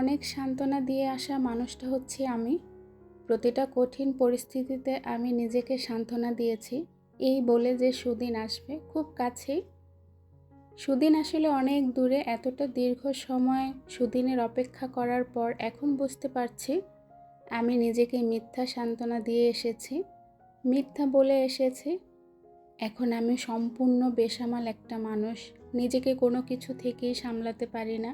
অনেক সান্ত্বনা দিয়ে আসা মানুষটা হচ্ছি আমি। প্রতিটা কঠিন পরিস্থিতিতে আমি নিজেকে সান্ত্বনা দিয়েছি। এই বলে যে সুদিন আসবে, খুব কাছেই। সুদিন আসলে অনেক দূরে, এতটা দীর্ঘ সময় সুদিনের অপেক্ষা করার পর এখন বুঝতে পারছি আমি নিজেকে মিথ্যা সান্ত্বনা দিয়ে এসেছি। মিথ্যা বলে এসেছি, এখন আমি সম্পূর্ণ বেসামাল একটা মানুষ। নিজেকে কোনো কিছু থেকেই সামলাতে পারি না।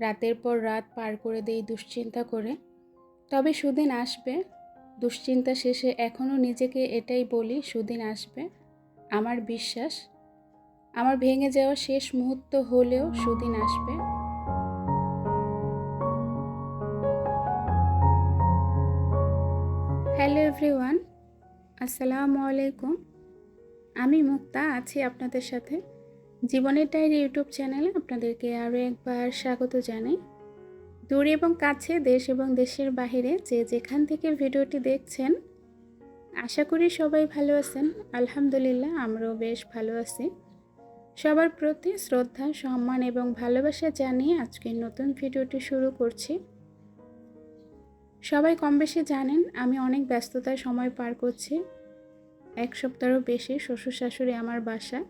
রাতের পর রাত পার করে দেই দুশ্চিন্তা করে। তবে সুদিন আসবে। দুশ্চিন্তা শেষে এখনও নিজেকে এটাই বলি, সুদিন আসবে। আমার বিশ্বাস। আমার ভেঙে যাওয়া শেষ মুহূর্ত হলেও সুদিন আসবে। হ্যালো এভরিওয়ান, আসসালামু আলাইকুম। আমি মুক্তা, আছি আপনাদের সাথে। জীবনের ডায়ের ইউটিউব চ্যানেলে আপনাদেরকে আরও একবার স্বাগত জানাই। দূরে এবং কাছে, দেশ এবং দেশের বাহিরে যে যেখান থেকে ভিডিওটি দেখছেন, আশা করি সবাই ভালো আছেন। আলহামদুলিল্লাহ, আমরাও বেশ ভালো আছি। সবার প্রতি শ্রদ্ধা, সম্মান এবং ভালোবাসা জানিয়ে আজকের নতুন ভিডিওটি শুরু করছি। সবাই কম বেশি জানেন, আমি অনেক ব্যস্ততায় সময় পার করছি। এক সপ্তাহও বেশি শ্বশুর শাশুড়ি আমার বাসা।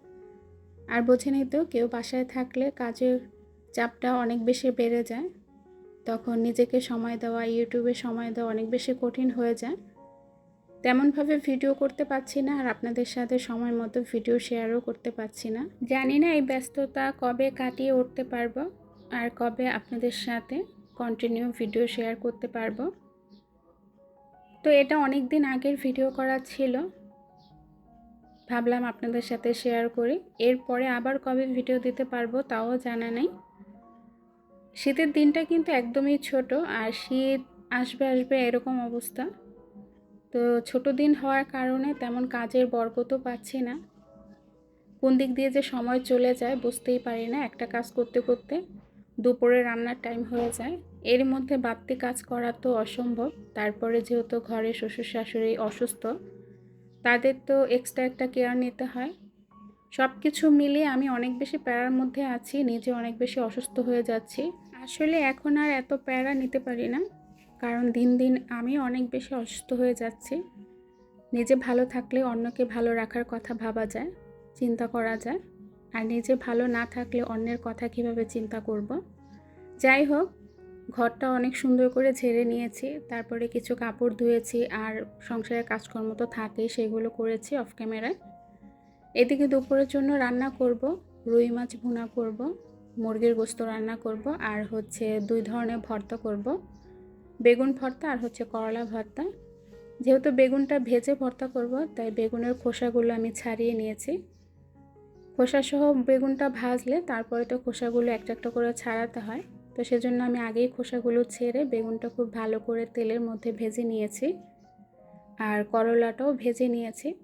আর বোঝে বোঝেনই তো কেউ বাসায় থাকলে কাজের চাপটা অনেক বেশি বেড়ে যায়। তখন নিজেকে সময় দেওয়া, ইউটিউবে সময় দেওয়া অনেক বেশি কঠিন হয়ে যায়। তেমনভাবে ভিডিও করতে পারছি না আর আপনাদের সাথে সময় মতো ভিডিও শেয়ারও করতে পারছি না। জানি না এই ব্যস্ততা কবে কাটিয়ে উঠতে পারব আর কবে আপনাদের সাথে কন্টিনিউ ভিডিও শেয়ার করতে পারব। তো এটা অনেক দিন আগের ভিডিও করা ছিল। ভাবলাম আপনাদের সাথে শেয়ার করি। এরপরে আবার কবে ভিডিও দিতে পারব তাও জানা নেই। শীতের দিনটা কিন্তু একদমই ছোট আর শীত আসবে আসবে এরকম অবস্থা। তো ছোট দিন হওয়ার কারণে তেমন কাজের বরকতও পাচ্ছি না। কোন দিক দিয়ে যে সময় চলে যায় বুঝতেই পারি না একটা কাজ করতে করতে দুপুরে রান্নার টাইম হয়ে যায়। এর মধ্যে বাড়তি কাজ করা তো অসম্ভব। তারপরে যেহেতু ঘরে শ্বশুর শাশুড়ি অসুস্থ তাদের তো এক্সট্রা একটা কেয়ার নিতে হয়। সব কিছু মিলিয়ে আমি অনেক বেশি প্যারার মধ্যে আছি, নিজে অনেক বেশি অসুস্থ হয়ে যাচ্ছি। আসলে এখন আর এত প্যারা নিতে পারি না, কারণ দিন দিন আমি অনেক বেশি অসুস্থ হয়ে যাচ্ছি। নিজে ভালো থাকলে অন্যকে ভালো রাখার কথা ভাবা যায়, চিন্তা করা যায়। আর নিজে ভালো না থাকলে অন্যের কথা কীভাবে চিন্তা করব? যাই হোক ঘরটা অনেক সুন্দর করে ঝেড়ে নিয়েছি, তারপরে কিছু কাপড় ধুয়েছি আর সংসারের কাজকর্ম তো থাকেই সেগুলো করেছি অফ ক্যামেরায় এদিকে দুপুরের জন্য রান্না করব, রুই মাছ ভুনা করব, মুরগির গোস্ত রান্না করব আর হচ্ছে দুই ধরনের ভর্তা করব। বেগুন ভর্তা আর হচ্ছে করলা ভর্তা। যেহেতু বেগুনটা ভেজে ভর্তা করব, তাই বেগুনের খোসাগুলো আমি ছাড়িয়ে নিয়েছি। খোসাসহ বেগুনটা ভাজলে তারপরে তো খোসাগুলো একটা একটা করে ছাড়াতে হয়। তো সেজন্য আমি আগেই খোসাগুলো ছেড়ে বেগুনটা খুব ভালো করে তেলের মধ্যে ভেজে নিয়েছি। আর করলাটাও ভেজে নিয়েছি।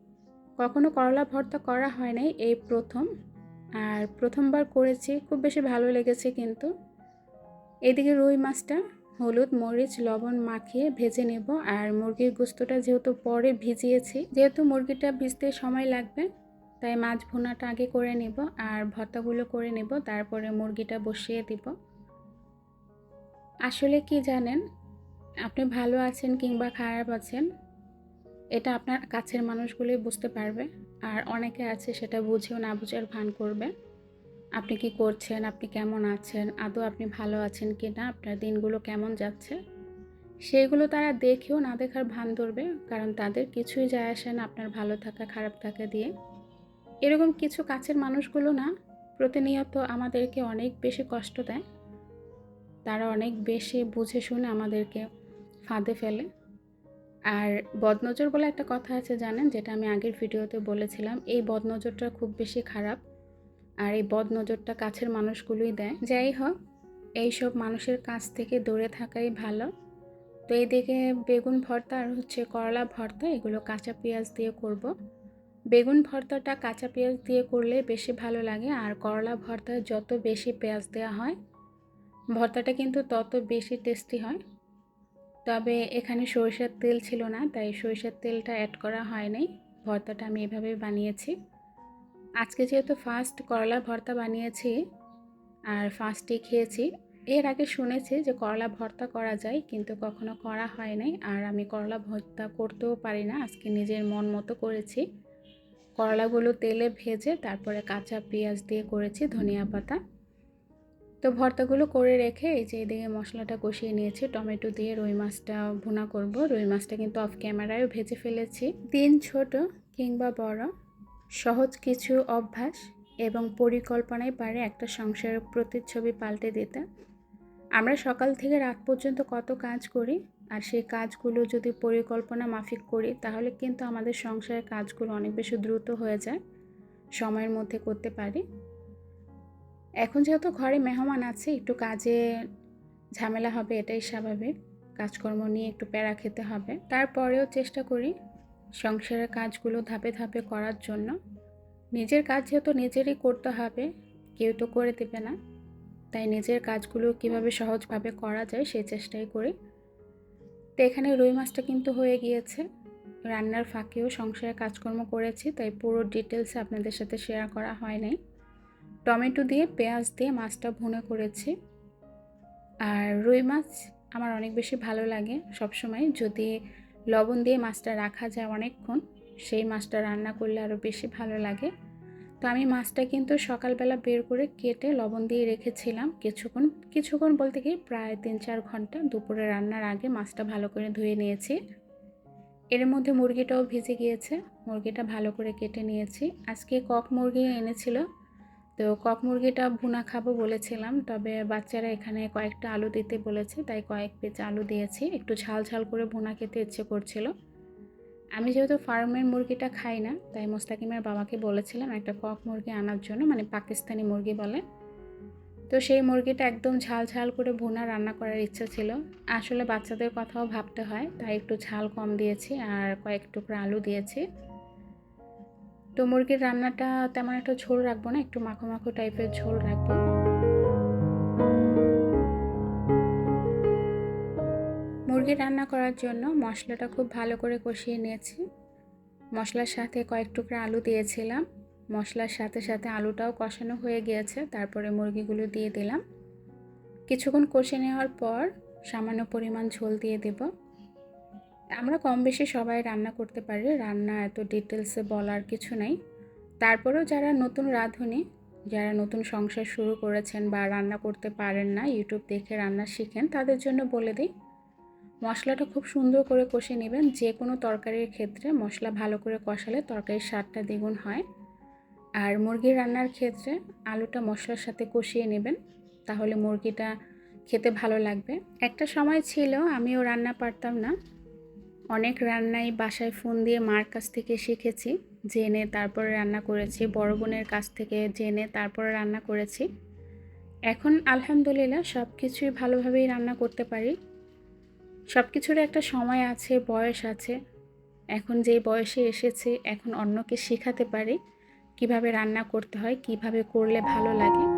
কখনো করলা ভর্তা করা হয় নাই এই প্রথম। আর প্রথমবার করেছি, খুব বেশি ভালো লেগেছে কিন্তু। এদিকে রুই মাছটা, হলুদ, মরিচ, লবণ মাখিয়ে ভেজে নেব। আর মুরগির গুস্তটা যেহেতু পরে ভিজিয়েছি, যেহেতু মুরগিটা ভিজতে সময় লাগবে, তাই মাছ ভুনাটা আগে করে নেব আর ভর্তাগুলো করে নেব। তারপরে মুরগিটা বসিয়ে দিব। আসলে কি জানেন? আপনি ভালো আছেন কিংবা খারাপ আছেন, এটা আপনার কাছের মানুষগুলোই বুঝতে পারবে। আর অনেকে আছে সেটা বুঝেও না বুঝার ভান করবে। আপনি কি করছেন? আপনি কেমন আছেন? আদৌ আপনি ভালো আছেন কি না আপনার দিনগুলো কেমন যাচ্ছে? সেগুলো তারা দেখেও না দেখার ভান ধরবে, কারণ তাদের কিছুই যায় আসে না আপনার ভালো থাকা, খারাপ থাকা দিয়ে। এরকম কিছু কাছের মানুষগুলো না, প্রতিনিয়ত আমাদেরকে অনেক বেশি কষ্ট দেয়। তারা অনেক বেশি বুঝে শুনে আমাদেরকে ফাঁদে ফেলে। আর বদনজর বলে একটা কথা আছে জানেন, যেটা আমি আগের ভিডিওতে বলেছিলাম, এই বদনজরটা খুব বেশি খারাপ। আর এই বদনজরটা কাছের মানুষগুলোই দেয়। যাই হোক, এইসব মানুষের কাছ থেকে দূরে থাকাই ভালো। তো এইদিকে বেগুন ভর্তা আর হচ্ছে করলা ভর্তা, এগুলো কাঁচা পেঁয়াজ দিয়ে করব। বেগুন ভর্তাটা কাঁচা পেঁয়াজ দিয়ে করলে বেশি ভালো লাগে, আর করলা ভর্তা যত বেশি পেঁয়াজ দেওয়া হয় ভর্তাটা কিন্তু তত বেশি টেস্টি হয়। তবে এখানে সরিষার তেল ছিল না, তাই সরিষার তেলটা অ্যাড করা হয়নি ভর্তাটা আমি এভাবেই বানিয়েছি। আজকে যেহেতু ফার্স্ট করলা ভর্তা বানিয়েছি আর ফার্স্টে খেয়েছি, এর আগে শুনেছি যে করলা ভর্তা করা যায়, কিন্তু কখনো করা হয় নাই। আর আমি করলা ভর্তা করতেও পারি না, আজকে নিজের মন মতো করেছি। করলাগুলো তেলে ভেজে তারপরে কাঁচা পেঁয়াজ দিয়ে করেছি ধনিয়া পাতা। তো ভর্তাগুলো করে রেখে এই যে এদিকে মশলাটা কষিয়ে নিয়েছি। টমেটো দিয়ে রুই মাছটা ভুনা করব। রুই মাছটা কিন্তু অফ ক্যামেরায়ও ভেজে ফেলেছি। দিন ছোট কিংবা বড় সহজ কিছু অভ্যাস এবং পরিকল্পনায় পারে একটা সংসারের প্রতিচ্ছবি পাল্টে দিতে। আমরা সকাল থেকে রাত পর্যন্ত কত কাজ করি আর সেই কাজগুলো যদি পরিকল্পনা মাফিক করি, তাহলে কিন্তু আমাদের সংসারের কাজগুলো অনেক বেশি দ্রুত হয়ে যায়। সময়ের মধ্যে করতে পারি। এখন যেহেতু ঘরে মেহমান আছে, একটু কাজে ঝামেলা হবে, এটাই স্বাভাবিক। কাজকর্ম নিয়ে একটু প্যারা খেতে হবে। তারপরেও চেষ্টা করি সংসারের কাজগুলো ধাপে ধাপে করার জন্য। নিজের কাজ যেহেতু নিজেরই করতে হবে, কেউ তো করে দেবে না। তাই নিজের কাজগুলো কীভাবে সহজভাবে করা যায় সেই চেষ্টাই করি। তো এখানে রুই মাছটা কিন্তু হয়ে গিয়েছে। রান্নার ফাঁকেও সংসারে কাজকর্ম করেছি, তাই পুরো ডিটেলসে আপনাদের সাথে শেয়ার করা হয় নাই। টমেটো দিয়ে, পেঁয়াজ দিয়ে মাছটা ভুনে করেছি। আর রুই মাছ আমার অনেক বেশি ভালো লাগে সবসময়। যদি লবণ দিয়ে মাছটা রাখা যায় অনেকক্ষণ, সেই মাছটা রান্না করলে আরও বেশি ভালো লাগে। তো আমি মাছটা কিন্তু সকালবেলা বের করে কেটে লবণ দিয়ে রেখেছিলাম কিছুক্ষণ। কিছুক্ষণ বলতে কি, প্রায় তিন চার ঘণ্টা দুপুরে রান্নার আগে মাছটা ভালো করে ধুয়ে নিয়েছি। এর মধ্যে মুরগিটাও ভিজে গিয়েছে, মুরগিটা ভালো করে কেটে নিয়েছি। আজকে কক মুরগি এনেছিল তো কক মুরগিটা ভুনা খাব বলেছিলাম, তবে বাচ্চারা এখানে কয়েকটা আলু দিতে বলেছে, তাই কয়েক পিস আলু দিয়েছি। একটু ঝাল ঝাল করে ভুনা খেতে ইচ্ছে করছিল। আমি যেহেতু ফার্মের মুরগিটা খাই না, তাই মোস্তাকিমের বাবাকে বলেছিলাম একটা কক মুরগি আনার জন্য মানে পাকিস্তানি মুরগি বলে। তো সেই মুরগিটা একদম ঝাল ঝাল করে ভুনা রান্না করার ইচ্ছা ছিল। আসলে বাচ্চাদের কথাও ভাবতে হয়, তাই একটু ঝাল কম দিয়েছি আর কয়েক টুকরা আলু দিয়েছি। তো মুরগির রান্নাটা তেমন একটা ঝোল রাখব না, একটু মাখো মাখো টাইপের ঝোল রাখব। মুরগি রান্না করার জন্য মশলাটা খুব ভালো করে কষিয়ে নিয়েছি। মশলার সাথে কয়েক টুকরা আলু দিয়েছিলাম। মশলার সাথে সাথে আলুটাও কষানো হয়ে গিয়েছে, তারপরে মুরগিগুলো দিয়ে দিলাম। কিছুক্ষণ কষে নেওয়ার পর সামান্য পরিমাণ ঝোল দিয়ে দেব। আমরা কম বেশি সবাই রান্না করতে পারি, রান্না এত ডিটেলসে বলার কিছু নাই। তারপরেও যারা নতুন রাঁধুনি, যারা নতুন সংসার শুরু করেছেন বা রান্না করতে পারেন না, ইউটিউব দেখে রান্না শিখেন, তাদের জন্য বলে দিই, মশলাটা খুব সুন্দর করে কষে নেবেন। যে কোনো তরকারির ক্ষেত্রে মশলা ভালো করে কষালে তরকারির স্বাদটা দ্বিগুণ হয়। আর মুরগির রান্নার ক্ষেত্রে আলুটা মশলার সাথে কষিয়ে নেবেন, তাহলে মুরগিটা খেতে ভালো লাগবে। একটা সময় ছিল আমিও রান্না পারতাম না অনেক রান্নাই বাসায় ফোন দিয়ে মার কাছ থেকে শিখেছি, জেনে তারপরে রান্না করেছি, বড় বোনের কাছ থেকে জেনে তারপরে রান্না করেছি। এখন আলহামদুলিল্লাহ সব কিছুই ভালোভাবেই রান্না করতে পারি। সব কিছুর একটা সময় আছে, বয়স আছে। এখন যেই বয়সে এসেছি, এখন অন্যকে শেখাতে পারি, কীভাবে রান্না করতে হয়, কীভাবে করলে ভালো লাগে।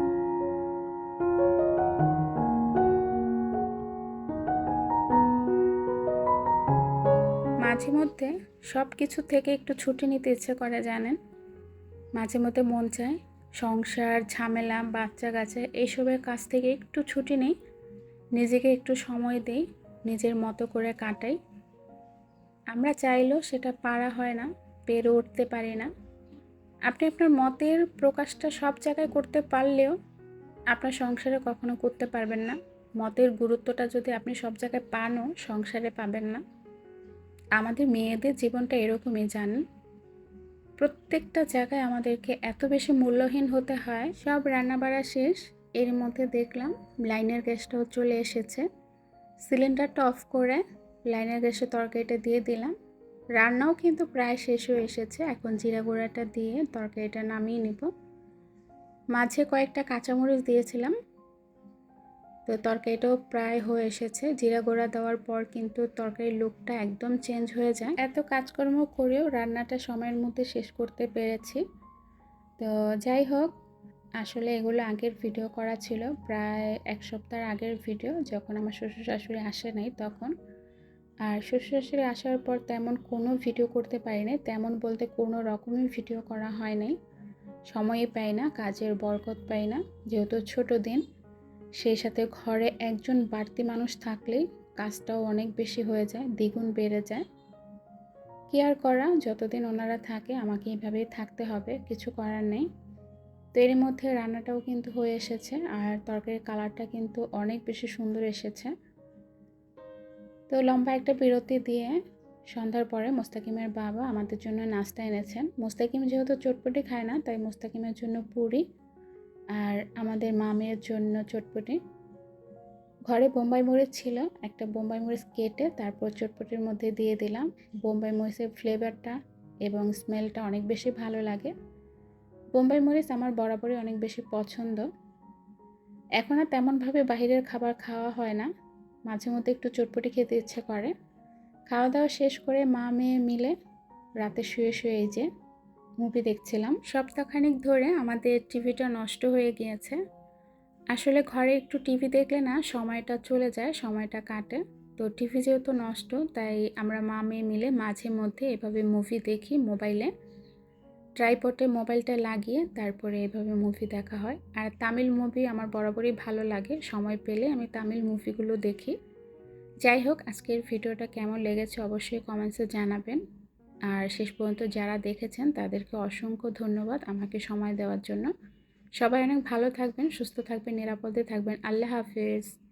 মাঝে মধ্যে সব কিছু থেকে একটু ছুটি নিতে ইচ্ছে করে, জানেন? মাঝে মধ্যে মন চায় সংসার, ঝামেলা বাচ্চা কাচ্চা এইসবের কাছ থেকে একটু ছুটি নেই। নিজেকে একটু সময় দেই, নিজের মতো করে কাটাই। আমরা চাইলেও সেটা পারা হয় না, পেরে উঠতে পারি না। আপনি আপনার মতের প্রকাশটা সব জায়গায় করতে পারলেও আপনার সংসারে কখনো করতে পারবেন না। মতের গুরুত্বটা যদি আপনি সব জায়গায় পানও, সংসারে পাবেন না। আমাদের মেয়েদের জীবনটা এরকমই, জানেন? প্রত্যেকটা জায়গায় আমাদেরকে এত বেশি মূল্যহীন হতে হয়। সব রান্নাবাড়া শেষ। এর মধ্যে দেখলাম লাইনের গ্যাসটাও চলে এসেছে। সিলিন্ডারটা অফ করে লাইনের গ্যাসে তরকারিটা দিয়ে দিলাম। রান্নাও কিন্তু প্রায় শেষ হয়ে এসেছে। এখন জিরা গুঁড়াটা দিয়ে তরকারিটা নামিয়ে নেব। মাঝে কয়েকটা কাঁচামরিচ দিয়েছিলাম। তো তরকারিটাও প্রায় হয়ে এসেছে। জিরা গোড়া দেওয়ার পর কিন্তু তরকারির লুকটা একদম চেঞ্জ হয়ে যায়। এত কাজকর্ম করেও রান্নাটা সময়ের মধ্যে শেষ করতে পেরেছি। তো যাই হোক, আসলে এগুলো আগের ভিডিও করা ছিল। প্রায় এক সপ্তাহ আগের ভিডিও যখন আমার শ্বশুর শাশুড়ি আসে নাই তখন। আর শ্বশুর শাশুড়ি আসার পর তেমন কোনো ভিডিও করতে পারিনি তেমন বলতে কোনো রকমই ভিডিও করা হয় নাই। সময়ই পাই না, কাজের বরকত পাই না। যেহেতু ছোট দিন সেই সাথে ঘরে একজন বাড়তি মানুষ থাকলেই কাজটাও অনেক বেশি হয়ে যায়, দ্বিগুণ বেড়ে যায়। কি আর করা, যতদিন ওনারা থাকে, আমাকে এইভাবেই থাকতে হবে, কিছু করার নেই। তো এর মধ্যে রান্নাটাও কিন্তু হয়ে এসেছে, আর তরকারির কালারটা কিন্তু অনেক বেশি সুন্দর এসেছে। তো লম্বা একটা বিরতি দিয়ে সন্ধ্যার পরে মোস্তাকিমের বাবা আমাদের জন্য নাস্তা এনেছেন। মোস্তাকিম যেহেতু চটপটি খায় না, তাই মোস্তাকিমের জন্য পুরি আর আমাদের মামের জন্য চটপটি। ঘরে বোম্বাই মরিচ ছিল, একটা বোম্বাই মরিচ কেটে তারপর চটপটির মধ্যে দিয়ে দিলাম। বোম্বাই মরিচের ফ্লেভারটা এবং স্মেলটা অনেক বেশি ভালো লাগে। বোম্বাই মরিচ আমার বরাবরই অনেক বেশি পছন্দ। এখন আর তেমনভাবে বাহিরের খাবার খাওয়া হয় না। মাঝে মধ্যে একটু চটপটি খেতে ইচ্ছে করে। খাওয়া দাওয়া শেষ করে মা মেয়ে মিলে রাতে শুয়ে শুয়ে এই যে মুভি দেখছিলাম। সপ্তাহখানিক ধরে আমাদের টিভিটা নষ্ট হয়ে গিয়েছে। আসলে ঘরে একটু টিভি দেখলে না সময়টা চলে যায়, সময়টা কাটে। তো টিভি যেহেতু নষ্ট, তাই আমরা মা, মেয়ে মিলে মাঝে মধ্যে এভাবে মুভি দেখি মোবাইলে ট্রাইপটে মোবাইলটা লাগিয়ে তারপরে এভাবে মুভি দেখা হয়। আর তামিল মুভি আমার বরাবরই ভালো লাগে, সময় পেলে আমি তামিল মুভিগুলো দেখি। যাই হোক, আজকের ভিডিওটা কেমন লেগেছে অবশ্যই কমেন্টসে জানাবেন। আর শেষ পর্যন্ত যারা দেখেছেন, তাদেরকে অসংখ্য ধন্যবাদ আমাকে সময় দেওয়ার জন্য। সবাই অনেক ভালো থাকবেন, সুস্থ থাকবেন, নিরাপদে থাকবেন। আল্লাহ হাফেজ।